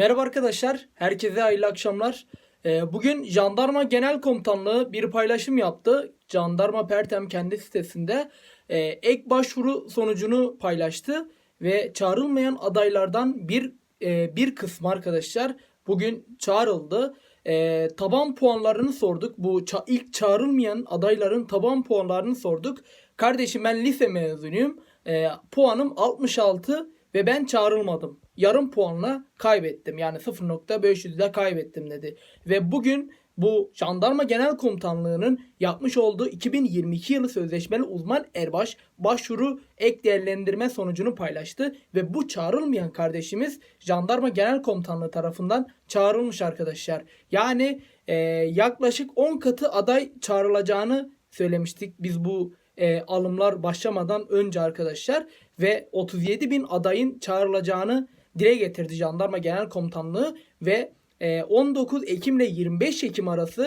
Merhaba arkadaşlar, herkese hayırlı akşamlar. Ee, bugün Jandarma Genel Komutanlığı bir paylaşım yaptı. Jandarma Pertem kendi sitesinde e, ek başvuru sonucunu paylaştı ve çağrılmayan adaylardan bir e, bir kısmı arkadaşlar bugün çağrıldı. E, taban puanlarını sorduk. Bu ilk çağrılmayan adayların taban puanlarını sorduk. Kardeşim ben lise mezunuyum. Puanım 66 ve ben çağrılmadım. Yarım puanla kaybettim. Yani 0.500 ile kaybettim dedi. Ve bugün bu Jandarma Genel Komutanlığı'nın yapmış olduğu 2022 yılı sözleşmeli uzman erbaş başvuru ek değerlendirme sonucunu paylaştı ve bu çağrılmayan kardeşimiz Jandarma Genel Komutanlığı tarafından çağrılmış arkadaşlar. Yani e, yaklaşık 10 katı aday çağrılacağını söylemiştik biz bu e, alımlar başlamadan önce arkadaşlar ve 37 bin adayın çağrılacağını dile getirdi Jandarma Genel Komutanlığı ve e, 19 Ekim ile 25 Ekim arası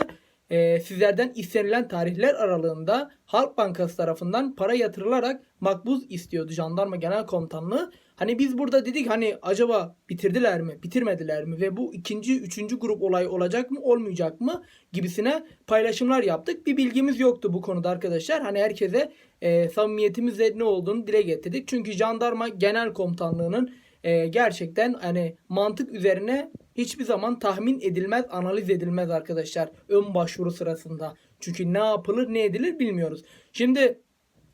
e, sizlerden istenilen tarihler aralığında Halk Bankası tarafından para yatırılarak makbuz istiyordu Jandarma Genel Komutanlığı. Hani biz burada dedik hani acaba bitirdiler mi, bitirmediler mi ve bu ikinci, üçüncü grup olay olacak mı, olmayacak mı gibisine paylaşımlar yaptık. Bir bilgimiz yoktu bu konuda arkadaşlar. Hani herkese e, samimiyetimizle ne olduğunu dile getirdik. Çünkü Jandarma Genel Komutanlığı'nın e, gerçekten hani mantık üzerine hiçbir zaman tahmin edilmez, analiz edilmez arkadaşlar ön başvuru sırasında. Çünkü ne yapılır, ne edilir bilmiyoruz. Şimdi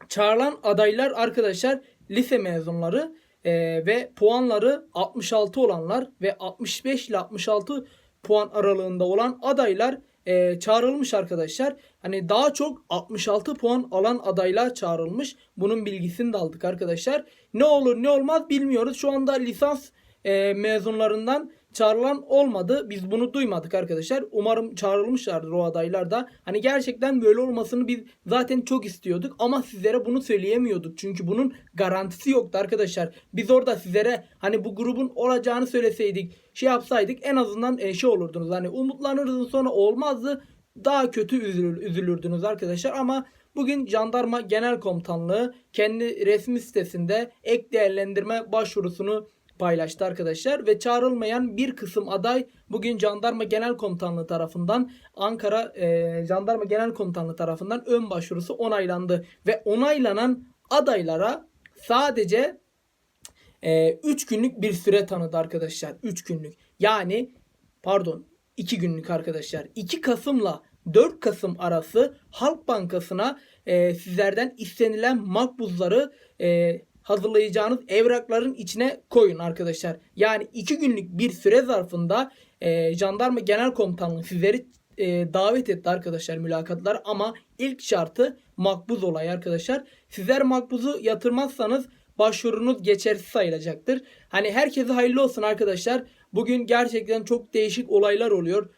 çağrılan adaylar arkadaşlar lise mezunları e, ve puanları 66 olanlar ve 65 ile 66 puan aralığında olan adaylar e, çağrılmış arkadaşlar. Hani daha çok 66 puan alan adaylar çağrılmış. Bunun bilgisini de aldık arkadaşlar. Ne olur ne olmaz bilmiyoruz. Şu anda lisans e, mezunlarından çağrılan olmadı. Biz bunu duymadık arkadaşlar. Umarım çağrılmışlardır o adaylar da. Hani gerçekten böyle olmasını biz zaten çok istiyorduk ama sizlere bunu söyleyemiyorduk. Çünkü bunun garantisi yoktu arkadaşlar. Biz orada sizlere hani bu grubun olacağını söyleseydik, şey yapsaydık en azından e, şey olurdunuz. Hani umutlanırdınız sonra olmazdı. Daha kötü üzülür, üzülürdünüz arkadaşlar ama Bugün Jandarma Genel Komutanlığı kendi resmi sitesinde ek değerlendirme başvurusunu paylaştı arkadaşlar ve çağrılmayan bir kısım aday bugün Jandarma Genel Komutanlığı tarafından Ankara e, Jandarma Genel Komutanlığı tarafından ön başvurusu onaylandı ve onaylanan adaylara sadece 3 günlük bir süre tanıdı arkadaşlar. 3 günlük. Yani pardon 2 günlük arkadaşlar. 2 Kasım'la 4 Kasım arası Halk Bankası'na e, sizlerden istenilen makbuzları e, hazırlayacağınız evrakların içine koyun arkadaşlar. Yani 2 günlük bir süre zarfında e, Jandarma Genel Komutanlığı sizleri e, davet etti arkadaşlar mülakatlar ama ilk şartı makbuz olay arkadaşlar. Sizler makbuzu yatırmazsanız başvurunuz geçersiz sayılacaktır. Hani herkese hayırlı olsun arkadaşlar. Bugün gerçekten çok değişik olaylar oluyor.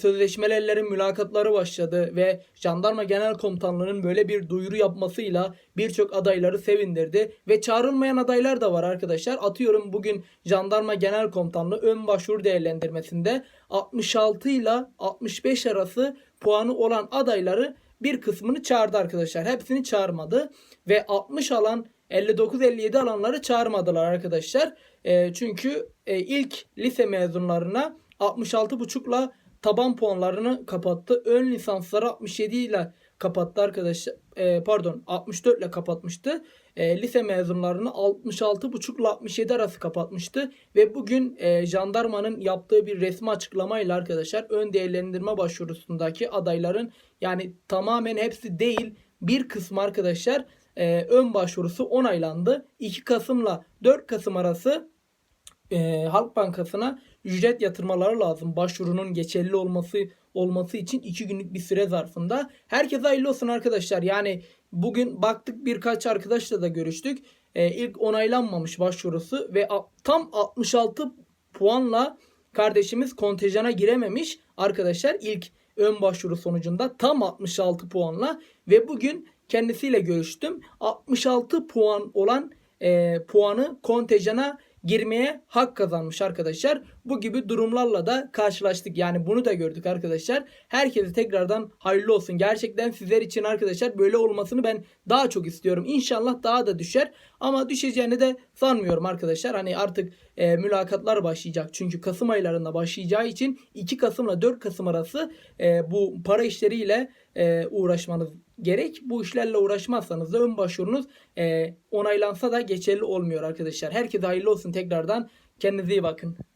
Sözleşmelerin mülakatları başladı ve Jandarma Genel Komutanlığı'nın böyle bir duyuru yapmasıyla birçok adayları sevindirdi ve çağrılmayan adaylar da var arkadaşlar. Atıyorum bugün Jandarma Genel Komutanlığı ön başvuru değerlendirmesinde 66 ile 65 arası puanı olan adayları bir kısmını çağırdı arkadaşlar. Hepsini çağırmadı ve 60 alan 59-57 alanları çağırmadılar arkadaşlar. E, çünkü e, ilk lise mezunlarına 66.5'la taban puanlarını kapattı. Ön lisansları 67 ile kapattı arkadaşlar. E, pardon 64 ile kapatmıştı. E, lise mezunlarını 66.5 ile 67 arası kapatmıştı. Ve bugün e, jandarmanın yaptığı bir resmi açıklamayla arkadaşlar ön değerlendirme başvurusundaki adayların yani tamamen hepsi değil bir kısmı arkadaşlar e, ön başvurusu onaylandı. 2 Kasım'la 4 Kasım arası e, Halk Bankası'na ücret yatırmaları lazım. Başvurunun geçerli olması olması için 2 günlük bir süre zarfında. Herkese hayırlı olsun arkadaşlar. Yani bugün baktık birkaç arkadaşla da görüştük. E, ilk onaylanmamış başvurusu ve tam 66 puanla kardeşimiz kontenjana girememiş arkadaşlar ilk ön başvuru sonucunda tam 66 puanla ve bugün kendisiyle görüştüm. 66 puan olan e, puanı kontenjana girmeye hak kazanmış arkadaşlar. Bu gibi durumlarla da karşılaştık. Yani bunu da gördük arkadaşlar. Herkese tekrardan hayırlı olsun. Gerçekten sizler için arkadaşlar böyle olmasını ben daha çok istiyorum. İnşallah daha da düşer. Ama düşeceğini de sanmıyorum arkadaşlar. Hani artık e, mülakatlar başlayacak. Çünkü Kasım aylarında başlayacağı için 2 Kasım'la 4 Kasım arası e, bu para işleriyle e, uğraşmanız gerek. Bu işlerle uğraşmazsanız da ön başvurunuz e, onaylansa da geçerli olmuyor arkadaşlar. Herkese hayırlı olsun tekrardan. Kendinize iyi bakın.